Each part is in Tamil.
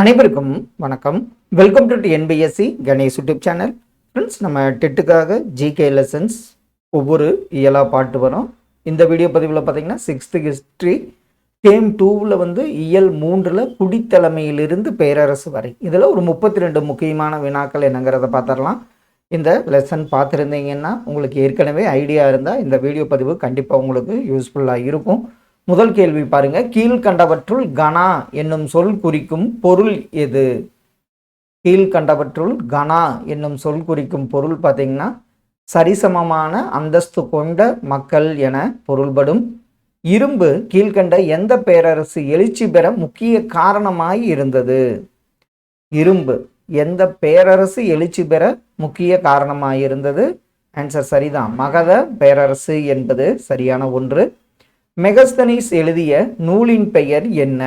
அனைவருக்கும் வணக்கம். Welcome to NPSC Ganesh YouTube channel friends நம்ம டெட்டுக்காக ஜிகே லெசன்ஸ் ஒவ்வொரு இயலாக பாட்டு வரும். இந்த வீடியோ பதிவில் பார்த்தீங்கன்னா சிக்ஸ்த்து ஹிஸ்ட்ரி டேம் டூவில் வந்து இயல் மூன்றில் குடித்தலைமையிலிருந்து பேரரசு வரை. இதில் ஒரு முப்பத்தி ரெண்டு முக்கியமான வினாக்கள் என்னங்கிறத பார்த்துடலாம் இந்த லெசன் பார்த்துருந்தீங்கன்னா உங்களுக்கு ஏற்கனவே ஐடியா இருந்தால் இந்த வீடியோ பதிவு கண்டிப்பாக உங்களுக்கு யூஸ்ஃபுல்லாக இருக்கும். முதல் கேள்வி பாருங்க. கீழ்கண்டவற்றுள் கணா என்னும் சொல் குறிக்கும் பொருள் எது? கீழ்கண்டவற்றுள் கணா என்னும் சொல் குறிக்கும் பொருள் பார்த்தீங்கன்னா சரிசமமான அந்தஸ்து கொண்ட மக்கள் என பொருள்படும். இரும்பு கீழ்கண்ட எந்த பேரரசு எழுச்சி பெற முக்கிய காரணமாய் இருந்தது? இரும்பு எந்த பேரரசு எழுச்சி பெற முக்கிய காரணமாய் இருந்தது? ஆன்சர் சரிதான். மகத பேரரசு என்பது சரியான ஒன்று. மெகஸ்தனீஸ் எழுதிய நூலின் பெயர் என்ன?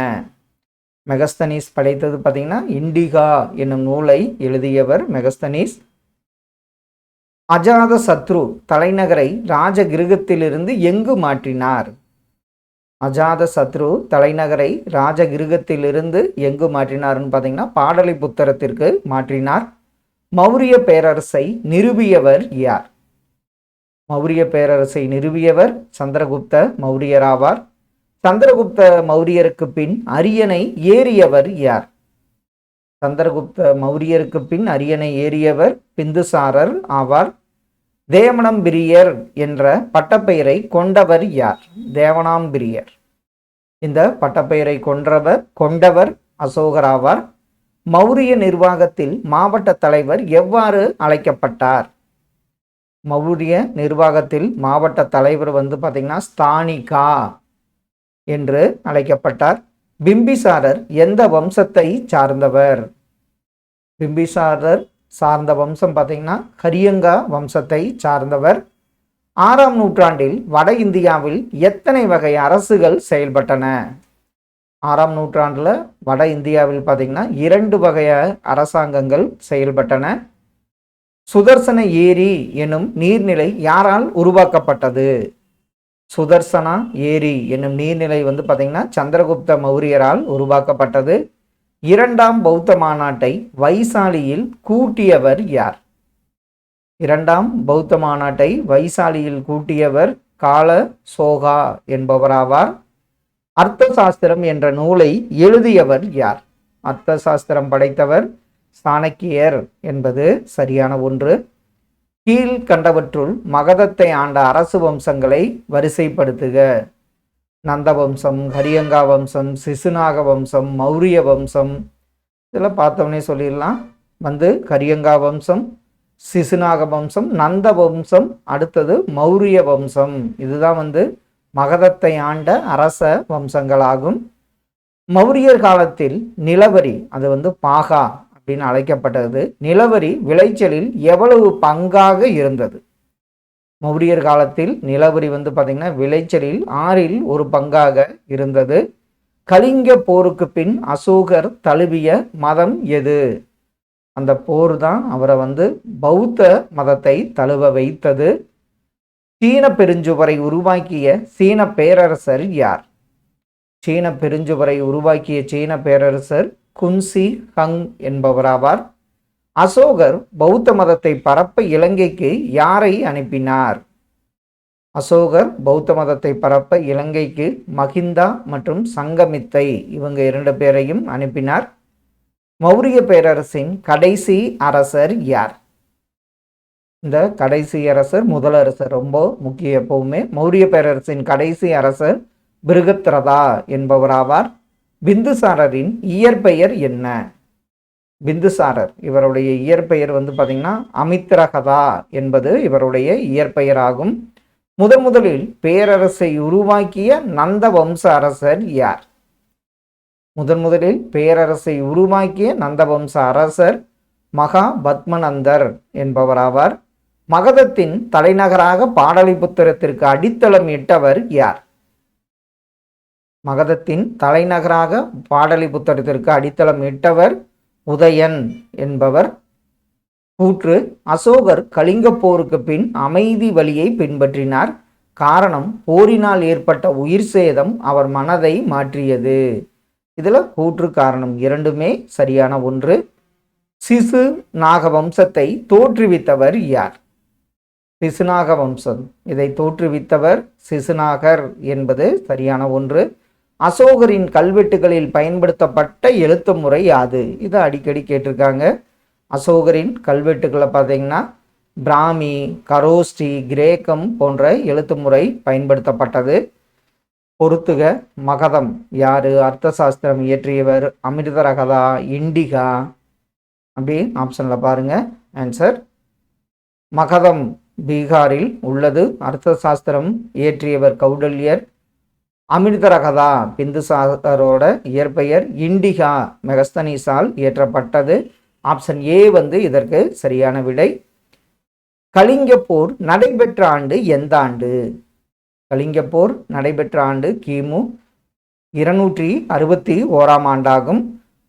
மெகஸ்தனீஸ் படைத்தது பார்த்தீங்கன்னா இண்டிகா என்னும் நூலை எழுதியவர் மெகஸ்தனீஸ். அஜாத சத்ரு தலைநகரை ராஜகிருகத்திலிருந்து எங்கு மாற்றினார்? அஜாத சத்ரு தலைநகரை ராஜகிருகத்திலிருந்து எங்கு மாற்றினார்னு பார்த்தீங்கன்னா பாடலிபுத்திரத்திற்கு மாற்றினார். மௌரிய பேரரசை நிறுவியவர் யார்? மௌரிய பேரரசை நிறுவியவர் சந்திரகுப்த மௌரியராவார். சந்திரகுப்த மௌரியருக்கு பின் அரியணை ஏறியவர் யார்? சந்திரகுப்த மௌரியருக்கு பின் அரியணை ஏறியவர் பிந்துசாரர் ஆவார். தேவனம்பிரியர் என்ற பட்டப்பெயரை கொண்டவர் யார்? தேவனாம்பிரியர் இந்த பட்டப்பெயரை கொன்றவர் கொண்டவர் அசோகர் ஆவார் மௌரிய நிர்வாகத்தில் மாவட்ட தலைவர் எவ்வாறு அழைக்கப்பட்டார்? மௌரிய நிர்வாகத்தில் மாவட்ட தலைவர் வந்து பார்த்தீங்கன்னா ஸ்தானிகா என்று அழைக்கப்பட்டார். பிம்பிசாரர் எந்த வம்சத்தை சார்ந்தவர்? பிம்பிசாரர் சார்ந்த வம்சம் பார்த்தீங்கன்னா ஹரியங்கா வம்சத்தை சார்ந்தவர். ஆறாம் நூற்றாண்டில் வட இந்தியாவில் எத்தனை வகை அரசுகள் செயல்பட்டன? ஆறாம் நூற்றாண்டில் வட இந்தியாவில் பார்த்தீங்கன்னா இரண்டு வகைய அரசாங்கங்கள் செயல்பட்டன. சுதர்சன ஏரி எனும் நீர்நிலை யாரால் உருவாக்கப்பட்டது? சுதர்சனா ஏரி என்னும் நீர்நிலை வந்து பார்த்தீங்கன்னா சந்திரகுப்த மௌரியரால் உருவாக்கப்பட்டது. இரண்டாம் பௌத்த மாநாட்டை வைசாலியில் கூட்டியவர் யார்? இரண்டாம் பௌத்த மாநாட்டை வைசாலியில் கூட்டியவர் கால சோகா என்பவராவார். அர்த்த சாஸ்திரம் என்ற நூலை எழுதியவர் யார்? அர்த்த சாஸ்திரம் படைத்தவர் சாணக்கியர் என்பது சரியான ஒன்று. கீழ் கண்டவற்றுள் மகதத்தை ஆண்ட அரசு வம்சங்களை வரிசைப்படுத்துக. நந்த வம்சம் ஹரியங்கா வம்சம் சிசுநாக வம்சம் மௌரிய வம்சம். இதெல்லாம் பார்த்தோன்னே சொல்லிடலாம். வந்து கரியங்கா வம்சம் சிசுநாக வம்சம் நந்த வம்சம் அடுத்தது மௌரிய வம்சம். இதுதான் வந்து மகதத்தை ஆண்ட அரச வம்சங்களாகும். மௌரியர் காலத்தில் நிலவரி அது வந்து பாகா. அப்படின்னு அழைக்கப்பட்டது. நிலவரி விளைச்சலில் எவ்வளவு பங்காக இருந்தது? மௌரியர் காலத்தில் நிலவரி வந்து பார்த்திங்கன்னா விளைச்சலில் ஆறில் ஒரு பங்காக இருந்தது. கலிங்க போருக்கு பின் அசோகர் தழுவிய மதம் எது? அந்த போர் தான் அவரை வந்து பௌத்த மதத்தை தழுவ வைத்தது. சீன பெருஞ்சுவரை உருவாக்கிய சீன பேரரசர் யார்? சீன பெருஞ்சுவரை உருவாக்கிய சீன பேரரசர் குன்சி ஹங் என்பவராவார். அசோகர் பௌத்த மதத்தை பரப்ப இலங்கைக்கு யாரை அனுப்பினார்? அசோகர் பௌத்த மதத்தை பரப்ப இலங்கைக்கு மகிந்தா மற்றும் சங்கமித்தை இவங்க இரண்டு பேரையும் அனுப்பினார். மௌரிய பேரரசின் கடைசி அரசர் யார்? இந்த கடைசி அரசர் முதலரசர் ரொம்ப முக்கிய எப்பவுமே. மௌரிய பேரரசின் கடைசி அரசர் பிருகத்ரதா என்பவராவார். பிந்துசாரரின் இயற்பெயர் என்ன? பிந்துசாரர். இவருடைய இயற்பெயர் வந்து பார்த்தீங்கன்னா அமித்ரகதா என்பது இவருடைய இயற்பெயராகும். முதன் முதலில் பேரரசை உருவாக்கிய நந்த வம்ச அரசர் யார்? முதன் முதலில் பேரரசை உருவாக்கிய நந்த வம்ச அரசர் மகா பத்மநந்தர் என்பவராவார். மகதத்தின் தலைநகராக பாடலிபுத்திரத்திற்கு அடித்தளம் இட்டவர் யார்? மகதத்தின் தலைநகராக பாடலிபுத்திரத்திற்கு அடித்தளம் இட்டவர் உதயன் என்பவர். கூற்று அசோகர் கலிங்கப் போருக்கு பின் அமைதி வழியை பின்பற்றினார். காரணம் போரினால் ஏற்பட்ட உயிர் சேதம் அவர் மனதை மாற்றியது. இதில் கூற்று காரணம் இரண்டுமே சரியான ஒன்று. சிசு நாக வம்சத்தை தோற்றுவித்தவர் யார்? சிசுநாக வம்சம் இதை தோற்றுவித்தவர் சிசுநாகர் என்பது சரியான ஒன்று. அசோகரின் கல்வெட்டுகளில் பயன்படுத்தப்பட்ட எழுத்து முறை யாது? இதை அடிக்கடி கேட்டிருக்காங்க. அசோகரின் கல்வெட்டுகளை பார்த்தீங்கன்னா பிராமி கரோஸ்டி கிரேக்கம் போன்ற எழுத்து முறை பயன்படுத்தப்பட்டது. பொருத்துக மகதம். யார்? அர்த்த சாஸ்திரம் இயற்றியவர் அமிர்தரகதா இண்டிகா. அப்படி ஆப்ஷனில் பாருங்கள் ஆன்சர் மகதம் பீகாரில் உள்ளது. அர்த்த சாஸ்திரம் இயற்றியவர் கௌடல்யர். அமிர்தரகதா பிந்துசாரரோட இயற்பெயர் இண்டிகா மெகஸ்தனிஸால் இயற்றப்பட்டது. ஆப்ஷன் ஏ வந்து இதற்கு சரியான விடை. கலிங்கப்போர் நடைபெற்ற ஆண்டு எந்த ஆண்டு? கலிங்கப்போர் நடைபெற்ற ஆண்டு கிமு இருநூற்றி அறுபத்தி ஓராம் ஆண்டாகும்.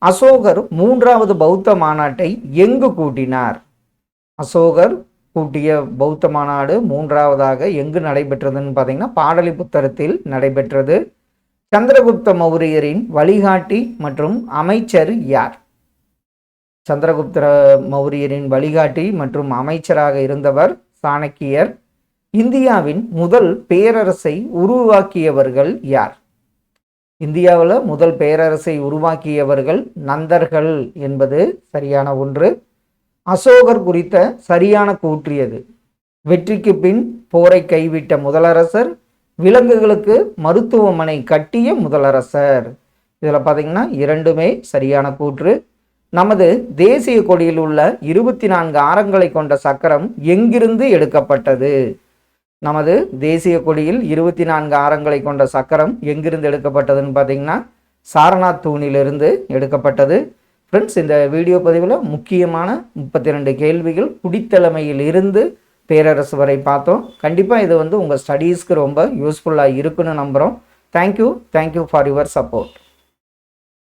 அசோகர் மூன்றாவது பௌத்த மாநாட்டை எங்கு கூட்டினார்? அசோகர் கூட்டிய பௌத்த மாநாடு மூன்றாவதாக எங்கு நடைபெற்றதுன்னு பார்த்தீங்கன்னா பாடலிபுத்தரத்தில் நடைபெற்றது. சந்திரகுப்த மௌரியரின் வழிகாட்டி மற்றும் அமைச்சர் யார்? சந்திரகுப்த மௌரியரின் வழிகாட்டி மற்றும் அமைச்சராக இருந்தவர் சாணக்கியர். இந்தியாவின் முதல் பேரரசை உருவாக்கியவர்கள் யார்? இந்தியாவில் முதல் பேரரசை உருவாக்கியவர்கள் நந்தர்கள் என்பது சரியான ஒன்று. அசோகர் குறித்த சரியான கூற்றியது வெற்றிக்கு பின் போரை கைவிட்ட முதலரசர் விலங்குகளுக்கு மருத்துவமனை கட்டிய முதலரசர். இதில் பார்த்தீங்கன்னா இரண்டுமே சரியான கூற்று. நமது தேசிய கொடியில் உள்ள இருபத்தி நான்கு ஆரங்களை கொண்ட சக்கரம் எங்கிருந்து எடுக்கப்பட்டது? நமது தேசிய கொடியில் இருபத்தி நான்கு ஆரங்களை கொண்ட சக்கரம் எங்கிருந்து எடுக்கப்பட்டதுன்னு பார்த்தீங்கன்னா சாரநாத் தூணிலிருந்து எடுக்கப்பட்டது. ஃப்ரெண்ட்ஸ் இந்த வீடியோ பதிவில் முக்கியமான முப்பத்தி ரெண்டு கேள்விகள் குடித்தலைமையில் இருந்து பேரரசு வரை பார்த்தோம். கண்டிப்பாக இது வந்து உங்கள் ஸ்டடீஸ்க்கு ரொம்ப யூஸ்ஃபுல்லாக இருக்குன்னு நம்புகிறோம் thank you thank you for your support